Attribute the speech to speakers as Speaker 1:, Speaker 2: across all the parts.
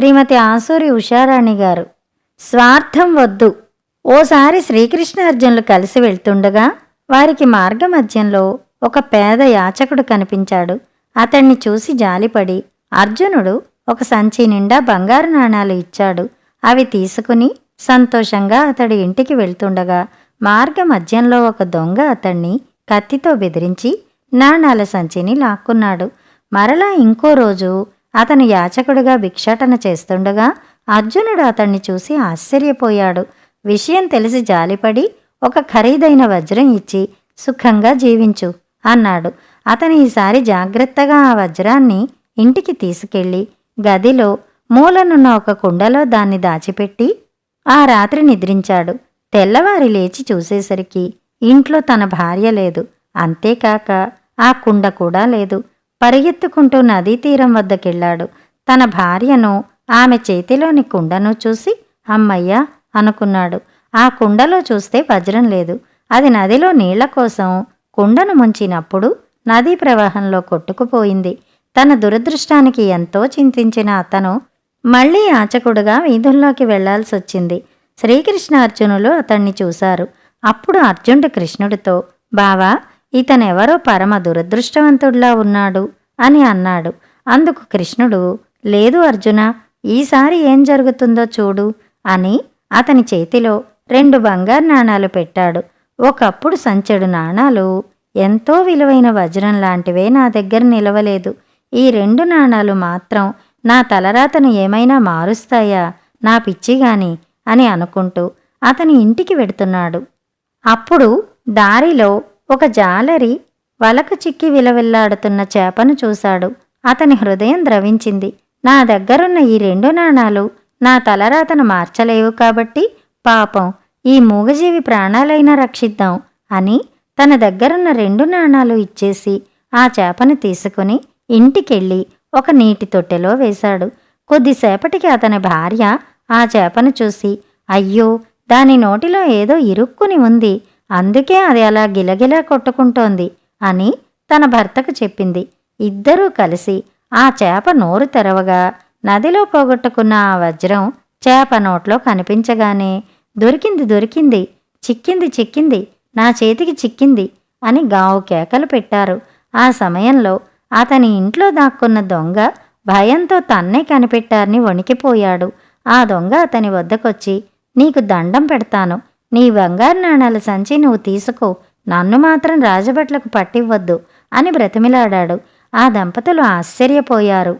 Speaker 1: శ్రీమతి ఆసూరి ఉషారాణి గారు స్వార్థం వద్దు. ఓసారి శ్రీకృష్ణార్జునులు కలిసి వెళ్తుండగా వారికి మార్గమధ్యంలో ఒక పేద యాచకుడు కనిపించాడు. అతన్ని చూసి జాలిపడి అర్జునుడు ఒక సంచి నిండా బంగారు నాణాలు ఇచ్చాడు. అవి తీసుకుని సంతోషంగా అతడి ఇంటికి వెళ్తుండగా మార్గ మధ్యంలో ఒక దొంగ అతన్ని కత్తితో బెదిరించి నాణాల సంచిని లాక్కున్నాడు. మరలా ఇంకో రోజు అతను యాచకుడుగా భిక్షాటన చేస్తుండగా అర్జునుడు అతన్ని చూసి ఆశ్చర్యపోయాడు. విషయం తెలిసి జాలిపడి ఒక ఖరీదైన వజ్రం ఇచ్చి సుఖంగా జీవించు అన్నాడు. అతను ఈసారి జాగ్రత్తగా ఆ వజ్రాన్ని ఇంటికి తీసుకెళ్ళి గదిలో మూలనున్న ఒక కుండలో దాన్ని దాచిపెట్టి ఆ రాత్రి నిద్రించాడు. తెల్లవారి లేచి చూసేసరికి ఇంట్లో తన భార్య లేదు. అంతేకాక ఆ కుండ కూడా లేదు. పరిగెత్తుకుంటూ నదీ తీరం వద్దకెళ్ళాడు. తన భార్యను ఆమె చేతిలోని కుండను చూసి అమ్మయ్యా అనుకున్నాడు. ఆ కుండలో చూస్తే వజ్రం లేదు. అది నదిలో నీళ్ళ కోసం కుండను ముంచినప్పుడు నదీ ప్రవాహంలో కొట్టుకుపోయింది. తన దురదృష్టానికి ఎంతో చింతించిన అతను మళ్ళీ యాచకుడుగా వీధుల్లోకి వెళ్ళాల్సి వచ్చింది శ్రీకృష్ణ అర్జునులు అతన్ని చూశారు. అప్పుడు అర్జునుడు కృష్ణుడితో బావా ఇతనెవరో పరమ దురదృష్టవంతుడిలా ఉన్నాడు అని అన్నాడు. అందుకు కృష్ణుడు లేదు అర్జున ఈసారి ఏం జరుగుతుందో చూడు అని అతని చేతిలో రెండు బంగారు నాణాలు పెట్టాడు. ఒకప్పుడు సంచెడు నాణాలు ఎంతో విలువైన వజ్రం లాంటివే నా దగ్గర నిలవలేదు. ఈ రెండు నాణాలు మాత్రం నా తలరాతను ఏమైనా మారుస్తాయా? నా పిచ్చిగాని అని అనుకుంటూ అతని ఇంటికి వెడుతున్నాడు. అప్పుడు దారిలో ఒక జాలరి వలకు చిక్కి విలవిల్లాడుతున్న చేపను చూశాడు. అతని హృదయం ద్రవించింది. నా దగ్గరున్న ఈ రెండు నాణాలు నా తలరాతను మార్చలేవు కాబట్టి పాపం ఈ మూగజీవి ప్రాణాలైనా రక్షిద్దాం అని తన దగ్గరున్న రెండు నాణాలు ఇచ్చేసి ఆ చేపను తీసుకుని ఇంటికెళ్ళి ఒక నీటి తొట్టెలో వేశాడు. కొద్దిసేపటికి అతని భార్య ఆ చేపను చూసి అయ్యో దాని నోటిలో ఏదో ఇరుక్కుని ఉంది. అందుకే అది అలా గిలగిలా కొట్టుకుంటోంది అని తన భర్తకు చెప్పింది. ఇద్దరూ కలిసి ఆ చేప నోరు తెరవగా నదిలో పోగొట్టుకున్న ఆ వజ్రం చేప నోట్లో కనిపించగానే దొరికింది దొరికింది చిక్కింది చిక్కింది నా చేతికి చిక్కింది అని గావు కేకలు పెట్టారు. ఆ సమయంలో అతని ఇంట్లో దాక్కున్న దొంగ భయంతో తన్నే కనిపెట్టారని వణికిపోయాడు. ఆ దొంగ అతని వద్దకొచ్చి నీకు దండం పెడతాను నీ బంగారు నాణాల సంచి నువ్వు తీసుకో. నన్ను మాత్రం రాజభట్లకు పట్టివ్వద్దు అని బ్రతిమిలాడాడు. ఆ దంపతులు ఆశ్చర్యపోయారు.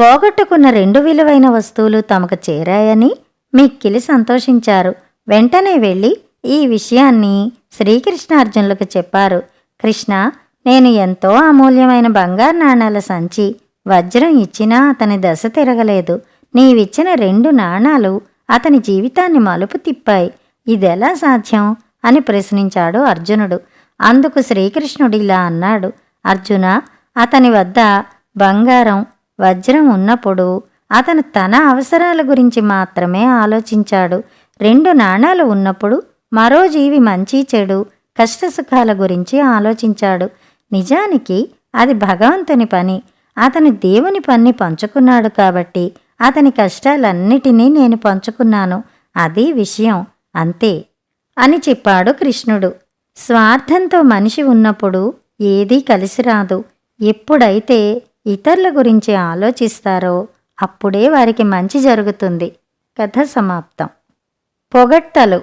Speaker 1: పోగొట్టుకున్న రెండు విలువైన వస్తువులు తమకు చేరాయని మిక్కిలి సంతోషించారు. వెంటనే వెళ్ళి ఈ విషయాన్ని శ్రీకృష్ణార్జునులకు చెప్పారు. కృష్ణ నేను ఎంతో అమూల్యమైన బంగారు నాణాల సంచి వజ్రం ఇచ్చినా అతని దశ తిరగలేదు. నీవిచ్చిన రెండు నాణాలు అతని జీవితాన్ని మలుపు తిప్పాయి. ఇదెలా సాధ్యం? అని ప్రశ్నించాడు అర్జునుడు. అందుకు శ్రీకృష్ణుడు ఇలా అన్నాడు. అర్జున అతని వద్ద బంగారం వజ్రం ఉన్నప్పుడు అతను తన అవసరాల గురించి మాత్రమే ఆలోచించాడు. రెండు నాణాలు ఉన్నప్పుడు మరో జీవి మంచి చెడు కష్టసుఖాల గురించి ఆలోచించాడు. నిజానికి అది భగవంతుని పని. అతను దేవుని పని పంచుకున్నాడు కాబట్టి అతని కష్టాలన్నిటినీ నేను పంచుకున్నాను. అది విషయం. అంతే అని చెప్పాడు కృష్ణుడు. స్వార్థంతో మనిషి ఉన్నప్పుడు ఏదీ కలిసి రాదు ఎప్పుడైతే ఇతరుల గురించి ఆలోచిస్తారో అప్పుడే వారికి మంచి జరుగుతుంది. కథ సమాప్తం. పొగట్టలు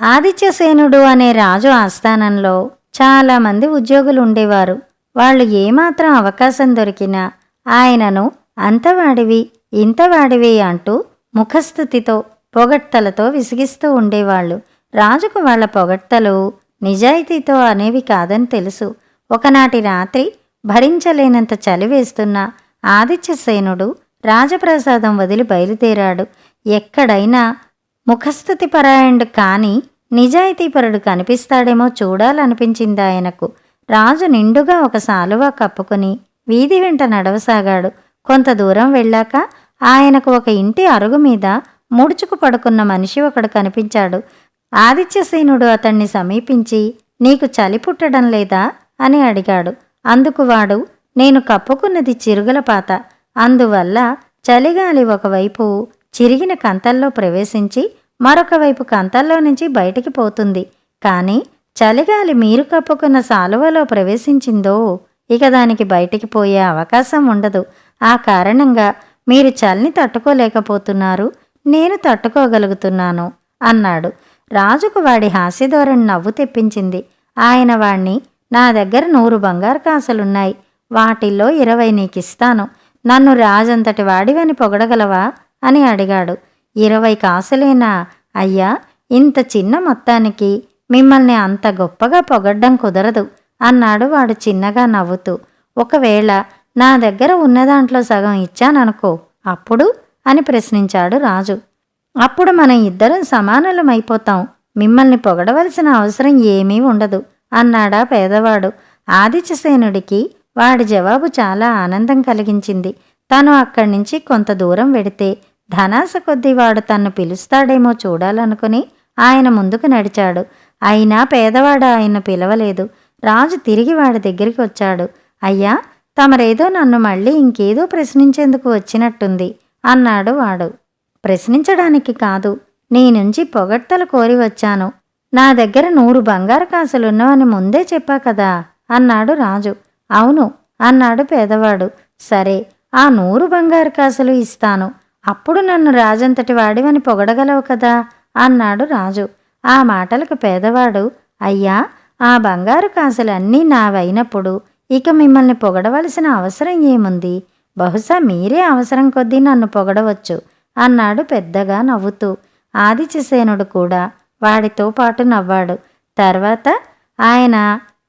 Speaker 1: ఆదిత్యసేనుడు అనే రాజు ఆస్థానంలో చాలామంది ఉద్యోగులు ఉండేవారు. వాళ్ళు ఏమాత్రం అవకాశం దొరికినా ఆయనను అంతవాడివి ఇంతవాడివి అంటూ ముఖస్థుతితో పొగడ్తలతో విసిగిస్తూ ఉండేవాళ్ళు. రాజుకు వాళ్ళ పొగడ్తలు నిజాయితీతో అనేవి కాదని తెలుసు. ఒకనాటి రాత్రి భరించలేనంత చలి వేస్తున్న ఆదిత్యసేనుడు రాజప్రసాదం వదిలి బయలుదేరాడు. ఎక్కడైనా ముఖస్థుతి పరాయణుడు కాని నిజాయితీపరుడు కనిపిస్తాడేమో చూడాలనిపించింది ఆయనకు. రాజు నిండుగా ఒక సాలువా కప్పుకుని వీధి వెంట నడవసాగాడు. కొంత దూరం వెళ్ళాక ఆయనకు ఒక ఇంటి అరుగు మీద ముడుచుకు పడుకున్న మనిషి ఒకడు కనిపించాడు. ఆదిత్యసేనుడు అతన్ని సమీపించి నీకు చలి పుట్టడం లేదా అని అడిగాడు. అందుకు వాడు నేను కప్పుకున్నది చిరుగుల పాత. అందువల్ల చలిగాలి ఒకవైపు చిరిగిన కంతల్లో ప్రవేశించి మరొక వైపు కంతల్లో నుంచి బయటికి పోతుంది. కానీ చలిగాలి మీరు కప్పుకున్న సాలువలో ప్రవేశించిందో ఇక దానికి బయటికి పోయే అవకాశం ఉండదు. ఆ కారణంగా మీరు చలిని తట్టుకోలేకపోతున్నారు. నేను తట్టుకోగలుగుతున్నాను అన్నాడు. రాజుకు వాడి హాస్యధోరణి నవ్వు తెప్పించింది. ఆయన వాణ్ణి నా దగ్గర నూరు బంగారు కాసులున్నాయి. వాటిల్లో ఇరవై నీకిస్తాను. నన్ను రాజంతటి వాడివని పొగడగలవా అని అడిగాడు. ఇరవై కాసులేనా? అయ్యా ఇంత చిన్న మొత్తానికి మిమ్మల్ని అంత గొప్పగా పొగడ్డం కుదరదు అన్నాడు వాడు చిన్నగా నవ్వుతూ. ఒకవేళ నా దగ్గర ఉన్న దాంట్లో సగం ఇచ్చాననుకో అప్పుడు? అని ప్రశ్నించాడు రాజు. అప్పుడు మనం ఇద్దరం సమానులమైపోతాం. మిమ్మల్ని పొగడవలసిన అవసరం ఏమీ ఉండదు అన్నాడా పేదవాడు. ఆదిత్యసేనుడికి వాడి జవాబు చాలా ఆనందం కలిగించింది. తను అక్కడి నుంచి కొంత దూరం వెడితే ధనాస కొద్దీ వాడు తన్ను పిలుస్తాడేమో చూడాలనుకుని ఆయన ముందుకు నడిచాడు. అయినా పేదవాడు ఆయన పిలవలేదు. రాజు తిరిగి వాడి దగ్గరికి వచ్చాడు. అయ్యా తమరేదో నన్ను మళ్ళీ ఇంకేదో ప్రశ్నించేందుకు వచ్చినట్టుంది. అన్నాడు వాడు. ప్రశ్నించడానికి కాదు నీ నుంచి పొగడ్తలు కోరి వచ్చాను. నా దగ్గర నూరు బంగారు కాసులున్నావని ముందే చెప్పా కదా అన్నాడు రాజు. అవును అన్నాడు పేదవాడు. సరే ఆ నూరు బంగారు కాసులు ఇస్తాను. అప్పుడు నన్ను రాజంతటి వాడివని పొగడగలవు కదా అన్నాడు రాజు. ఆ మాటలకు పేదవాడు అయ్యా ఆ బంగారు కాసులన్నీ నావైనప్పుడు ఇక మిమ్మల్ని పొగడవలసిన అవసరం ఏముంది? బహుశా మీరే అవసరం కొద్దీ నన్ను పొగడవచ్చు అన్నాడు పెద్దగా నవ్వుతూ. ఆదిత్యసేనుడు కూడా వాడితో పాటు నవ్వాడు. తర్వాత ఆయన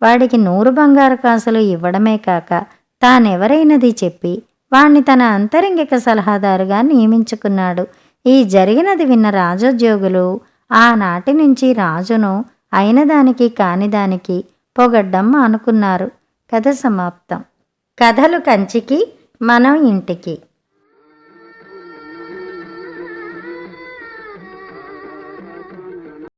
Speaker 1: వాడికి నూరు బంగారు కాసులు ఇవ్వడమే కాక తానెవరైనది చెప్పి వాణ్ణి తన అంతరంగిక సలహాదారుగా నియమించుకున్నాడు. ఈ జరిగినది విన్న రాజోద్యోగులు ఆనాటి నుంచి రాజును అయినదానికి కానిదానికి పొగడ్డం అనుకున్నారు కథ సమాప్తం. కథలు కంచికి మనం ఇంటికి